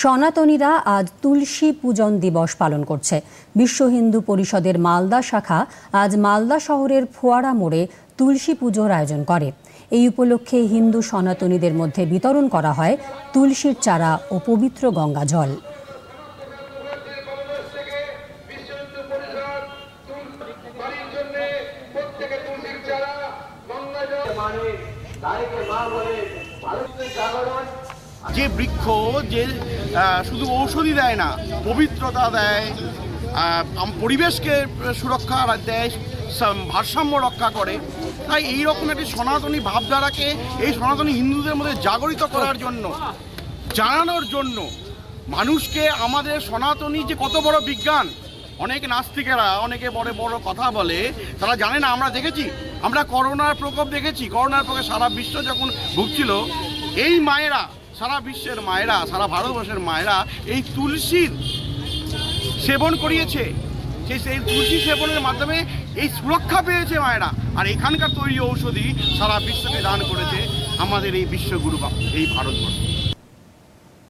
সনাতনীরা আজ তুলসী পূজন দিবস পালন করছে। বিশ্ব হিন্দু পরিষদের মালদা শাখা আজ মালদা শহরের ফোয়ারা মোড়ে তুলসী পুজোর আয়োজন করে। এই উপলক্ষে হিন্দু সনাতনীদের মধ্যে বিতরণ করা হয় তুলসীর চারা ও পবিত্র গঙ্গা জল। যে বৃক্ষ যে শুধু ঔষধি দেয় না, পবিত্রতা দেয় পরিবেশকে সুরক্ষা দেয় ভারসাম্য রক্ষা করে, তাই এই রকম একটি সনাতনী ভাবধারাকে এই সনাতনী হিন্দুদের মধ্যে জাগরিত করার জন্য, জানানোর জন্য মানুষকে আমাদের সনাতনী যে কত বড় বিজ্ঞান, অনেক নাস্তিকেরা, অনেকে বড় বড় কথা বলে, তারা জানে না, আমরা দেখেছি, আমরা করোনার প্রকোপ দেখেছি, করোনার প্রকোপে সারা বিশ্ব যখন ভুগছিল, এই মায়েরা সারা বিশ্বের মায়েরা, সারা ভারতবর্ষের মায়েরা এই তুলসীর সেবন করিয়েছে। সেই সেই তুলসী সেবনের মাধ্যমে এই সুরক্ষা পেয়েছে মায়েরা। আর এখানকার তৈরি ঔষধি সারা বিশ্বকে দান করেছে আমাদের এই বিশ্বগুরু বা- এই ভারতবর্ষ।